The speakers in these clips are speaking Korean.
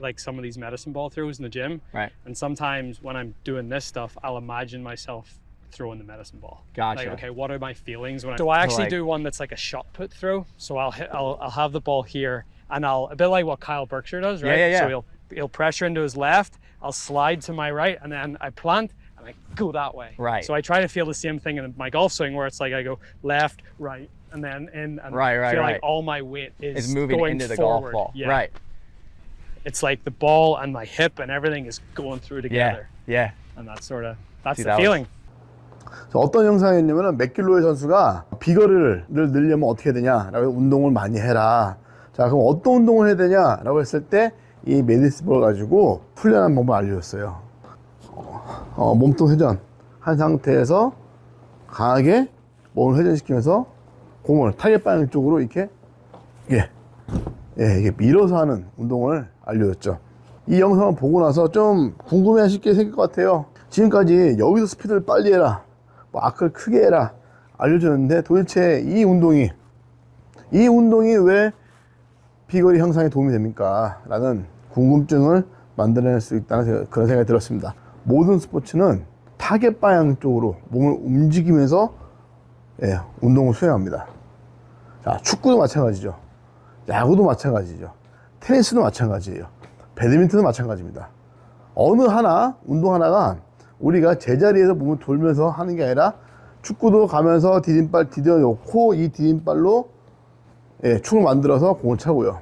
like some of these medicine ball throws in the gym. Right. And sometimes when I'm doing this stuff, I'll imagine myself throwing the medicine ball. Gotcha. Like, okay, what are my feelings when I? So I actually like- do one that's like a shot put throw. So I'll hit, I'll, I'll have the ball here, and I'll a bit like what Kyle Berkshire does, right? yeah, yeah. So he'll he'll pressure into his left. I'll slide to my right, and then I plant. And I go that way. Right. So I try to feel the same thing in my golf swing, where it's like I go left, right, and then in, and Right, right, feel right. like all my weight is It's moving going into the forward. golf ball. Yeah. Right. It's like the ball and my hip and everything is going through Yeah. together, Yeah. and that's sort of that's See, the that feeling. 자, 어떤 영상이었냐면은 맥길로의 선수가 비거리를 늘려면 어떻게 되냐라고 운동을 많이 해라. 자, 그럼 어떤 운동을 해야 되냐라고 했을 때 이 메디스볼 가지고 훈련하는 방법을 알려줬어요. 어, 어, 몸통 회전 한 상태에서 강하게 몸을 회전시키면서 공을 타겟 방향 쪽으로 이렇게 예, 예, 이게 밀어서 하는 운동을 알려줬죠. 이 영상을 보고 나서 좀 궁금해 하실 게 생길 것 같아요. 지금까지 여기서 스피드를 빨리 해라, 뭐 아크를 크게 해라 알려줬는데 도대체 이 운동이 이 운동이 왜 비거리 향상에 도움이 됩니까? 라는 궁금증을 만들어낼 수 있다는 그런 생각이 들었습니다. 모든 스포츠는 타겟 방향 쪽으로 몸을 움직이면서 예, 운동을 수행합니다. 자, 축구도 마찬가지죠. 야구도 마찬가지죠. 테니스도 마찬가지예요. 배드민턴도 마찬가지입니다. 어느 하나, 운동 하나가 우리가 제자리에서 몸을 돌면서 하는 게 아니라 축구도 가면서 디딤발 디뎌 놓고 이 디딤발로 예, 축을 만들어서 공을 차고요.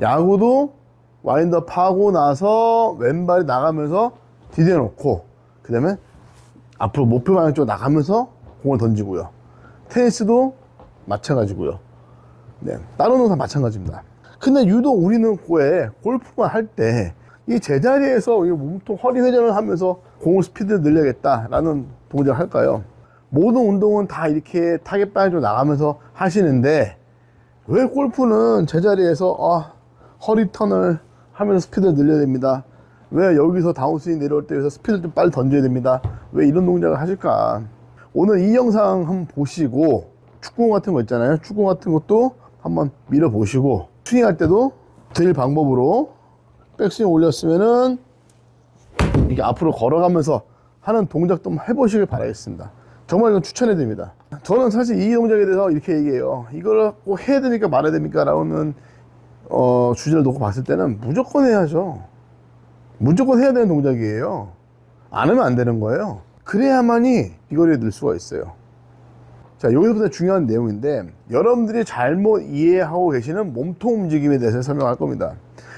야구도 와인드업 하고 나서 왼발이 나가면서 디뎌 놓고 그 다음에 앞으로 목표 방향 쪽으로 나가면서 공을 던지고요. 테니스도 마찬가지고요. 네, 다른 운동 다 마찬가지입니다. 근데 유독 우리는 고에 골프만 할 때 이 제자리에서 이 몸통 허리 회전을 하면서 공을 스피드를 늘려야겠다라는 동작을 할까요? 모든 운동은 다 이렇게 타겟 방향으로 나가면서 하시는데 왜 골프는 제자리에서 아, 허리 턴을 하면서 스피드를 늘려야 됩니다. 왜 여기서 다운스윙 내려올 때 스피드를 좀 빨리 던져야 됩니다. 왜 이런 동작을 하실까? 오늘 이 영상 한번 보시고 축구 같은 거 있잖아요. 축구 같은 것도 한번 밀어 보시고 스윙할 때도 드릴 방법으로 백스윙 올렸으면은 이게 앞으로 걸어가면서 하는 동작도 한번 해보시길 바라겠습니다. 정말 이건 추천해 드립니다. 저는 사실 이 동작에 대해서 이렇게 얘기해요. 이걸 꼭 해야 됩니까 말아야 됩니까? 라는 어, 주제를 놓고 봤을 때는 무조건 해야죠. 무조건 해야 되는 동작이에요. 안 하면 안 되는 거예요. 그래야만이 비거리에 늘 수가 있어요. 자, 여기서부터 중요한 내용인데, 여러분들이 잘못 이해하고 계시는 몸통 움직임에 대해서 설명할 겁니다.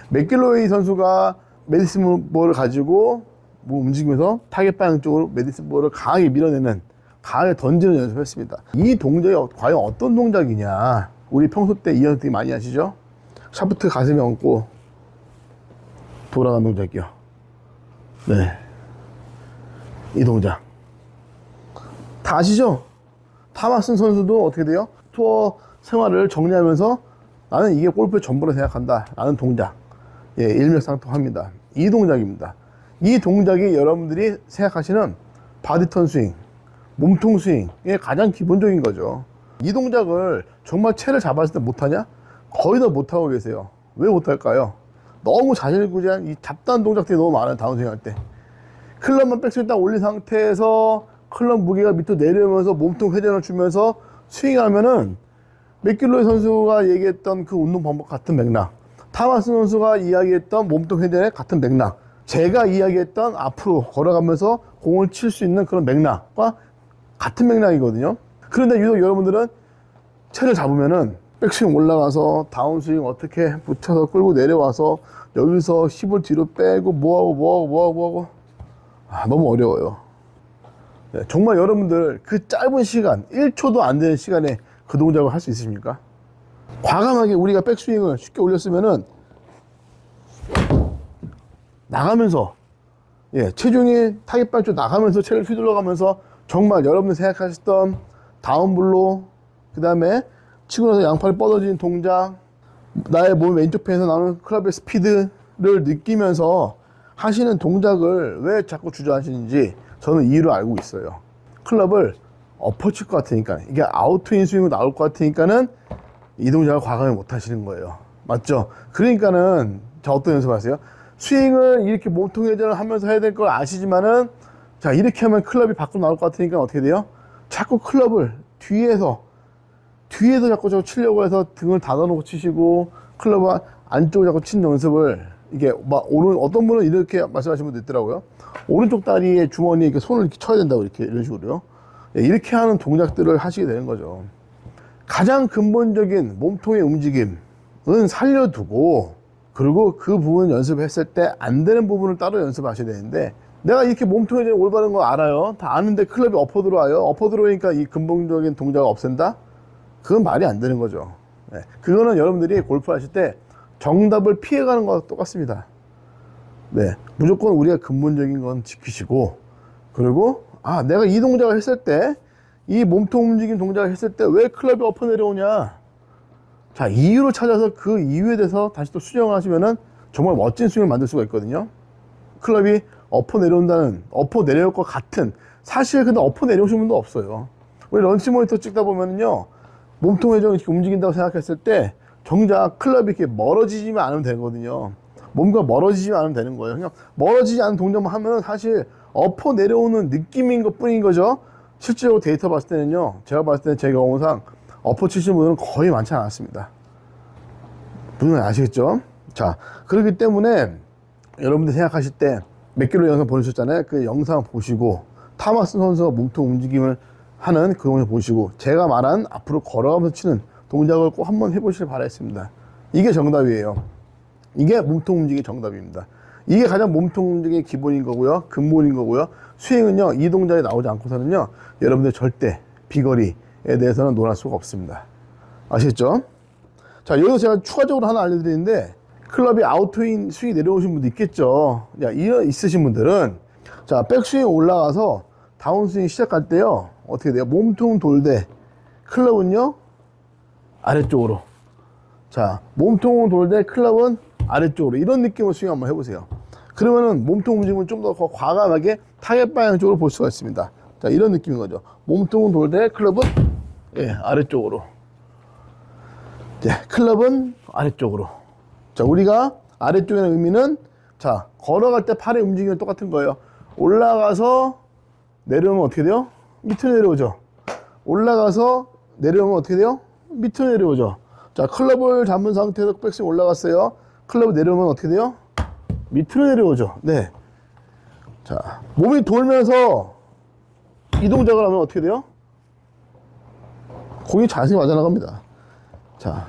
맥길로이 선수가 메디슨 볼을 가지고 몸 움직이면서 타겟 방향 쪽으로 메디슨 볼을 강하게 밀어내는, 강하게 던지는 연습을 했습니다. 이 동작이 과연 어떤 동작이냐. 우리 평소 때 이 연습 많이 하시죠? 샤프트 가슴에 얹고 돌아가는 동작이요. 네. 이 동작. 다 아시죠? 타마슨 선수도 어떻게 돼요? 투어 생활을 정리하면서 나는 이게 골프의 전부라 생각한다. 라는 동작. 예, 일맥상통합니다. 이 동작입니다. 이 동작이 여러분들이 생각하시는 바디턴 스윙, 몸통 스윙의 가장 기본적인 거죠. 이 동작을 정말 채를 잡았을 때 못하냐? 거의 다 못하고 계세요. 왜 못할까요? 너무 자질구레한 이 잡다한 동작들이 너무 많아요. 다운스윙 할 때. 클럽만 백스윙 딱 올린 상태에서 클럽 무게가 밑으로 내려오면서 몸통 회전을 주면서 스윙하면은 맥길로이 선수가 얘기했던 그 운동 방법 같은 맥락 타마스 선수가 이야기했던 몸통 회전의 같은 맥락 제가 이야기했던 앞으로 걸어가면서 공을 칠 수 있는 그런 맥락과 같은 맥락이거든요 그런데 유독 여러분들은 채를 잡으면은 백스윙 올라가서 다운스윙 어떻게 붙여서 끌고 내려와서 여기서 힙을 뒤로 빼고 뭐하고 뭐하고 뭐하고 뭐하고 아, 너무 어려워요. 네, 정말 여러분들 그 짧은 시간, 1초도 안 되는 시간에 그 동작을 할 수 있으십니까? 과감하게 우리가 백스윙을 쉽게 올렸으면은 나가면서 예, 체중이 타겟 발쪽 나가면서 채를 휘둘러 가면서 정말 여러분들 생각하셨던 다운블로 그 다음에 치고 나서 양팔이 뻗어지는 동작 나의 몸 왼쪽 편에서 나오는 클럽의 스피드를 느끼면서 하시는 동작을 왜 자꾸 주저하시는지 저는 이유를 알고 있어요. 클럽을 엎어칠 것 같으니까 이게 아웃트인 스윙으로 나올 것 같으니까는 이 동작을 과감히 못 하시는 거예요. 맞죠? 그러니까는 저 어떤 연습하세요? 스윙을 이렇게 몸통 회전을 하면서 해야 될 걸 아시지만은 자 이렇게 하면 클럽이 밖으로 나올 것 같으니까 어떻게 돼요? 자꾸 클럽을 뒤에서 뒤에서 자꾸 저 치려고 해서 등을 닫아놓고 치시고 클럽 안쪽을 자꾸 치는 연습을 이게 막 오른 어떤 분은 이렇게 말씀하시는 분도 있더라고요. 오른쪽 다리에 주머니에 이렇게 손을 이렇게 쳐야 된다고 이렇게 이런 식으로요. 예, 이렇게 하는 동작들을 하시게 되는 거죠. 가장 근본적인 몸통의 움직임은 살려두고 그리고 그 부분 연습했을 때 안 되는 부분을 따로 연습하셔야 되는데 내가 이렇게 몸통이 올바른 거 알아요. 다 아는데 클럽이 엎어 들어와요. 엎어 들어오니까 이 근본적인 동작을 없앤다? 그건 말이 안 되는 거죠. 네. 그거는 여러분들이 골프 하실 때 정답을 피해가는 거와 똑같습니다. 네. 무조건 우리가 근본적인 건 지키시고, 그리고, 아, 내가 이 동작을 했을 때, 이 몸통 움직임 동작을 했을 때 왜 클럽이 엎어 내려오냐? 자, 이유를 찾아서 그 이유에 대해서 다시 또 수정을 하시면은 정말 멋진 스윙을 만들 수가 있거든요. 클럽이 엎어 내려온다는, 엎어 내려올 것 같은, 사실 근데 엎어 내려오신 분도 없어요. 우리 런치 모니터 찍다 보면은요, 몸통 회전이 움직인다고 생각했을 때, 정작 클럽이 이렇게 멀어지지만 않으면 되거든요. 몸과 멀어지지만 않으면 되는 거예요. 그냥 멀어지지 않은 동작만 하면 사실 엎어 내려오는 느낌인 것 뿐인 거죠. 실제로 데이터 봤을 때는요, 제가 봤을 때는 제 경험상 엎어 치시는 분들은 거의 많지 않았습니다. 분명히 아시겠죠? 자, 그렇기 때문에 여러분들 생각하실 때 몇 킬로 영상 보내셨잖아요. 그 영상 보시고 타마스 선수가 몸통 움직임을 하는 그 동작 보시고 제가 말한 앞으로 걸어가면서 치는 동작을 꼭 한번 해보시길 바라겠습니다. 이게 정답이에요. 이게 몸통 움직임의 정답입니다. 이게 가장 몸통 움직임의 기본인 거고요. 근본인 거고요. 스윙은요, 이 동작이 나오지 않고서는요, 여러분들 절대 비거리에 대해서는 논할 수가 없습니다. 아시겠죠? 자, 여기서 제가 추가적으로 하나 알려드리는데, 클럽이 아웃트인 스윙이 내려오신 분도 있겠죠. 야, 이런 있으신 분들은, 자, 백스윙 올라가서 다운스윙 시작할 때요, 어떻게 돼요? 몸통 돌대, 클럽은요, 아래쪽으로. 자, 몸통은 돌대, 클럽은 아래쪽으로. 이런 느낌으로 스윙 한번 해보세요. 그러면은 몸통 움직임을 좀 더 과감하게 타겟 방향 쪽으로 볼 수가 있습니다. 자, 이런 느낌인 거죠. 몸통은 돌대, 클럽은 예, 아래쪽으로. 네, 클럽은 아래쪽으로. 자, 우리가 아래쪽에는 의미는 자, 걸어갈 때 팔의 움직임은 똑같은 거예요. 올라가서 내려오면 어떻게 돼요? 밑으로 내려오죠. 올라가서 내려오면 어떻게 돼요? 밑으로 내려오죠. 자, 클럽을 잡은 상태에서 백스윙 올라갔어요. 클럽 내려오면 어떻게 돼요? 밑으로 내려오죠. 네. 자, 몸이 돌면서 이 동작을 하면 어떻게 돼요? 공이 자연스럽게 맞아 나갑니다. 자,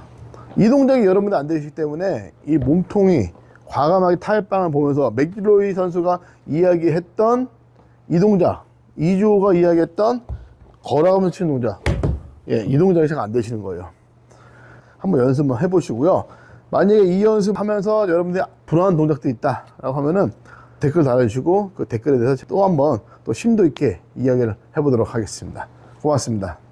이 동작이 여러분들 안 되시기 때문에 이 몸통이 과감하게 타협방을 보면서 맥길로이 선수가 이야기했던 이 동작, 이주호가 이야기했던 걸어가면서 치는 동작, 예, 이 동작이 잘 안 되시는 거예요. 한번 연습만 해보시고요. 만약에 이 연습하면서 여러분들이 불안한 동작도 있다라고 하면은 댓글 달아주시고 그 댓글에 대해서 또 한번 또 심도 있게 이야기를 해보도록 하겠습니다. 고맙습니다.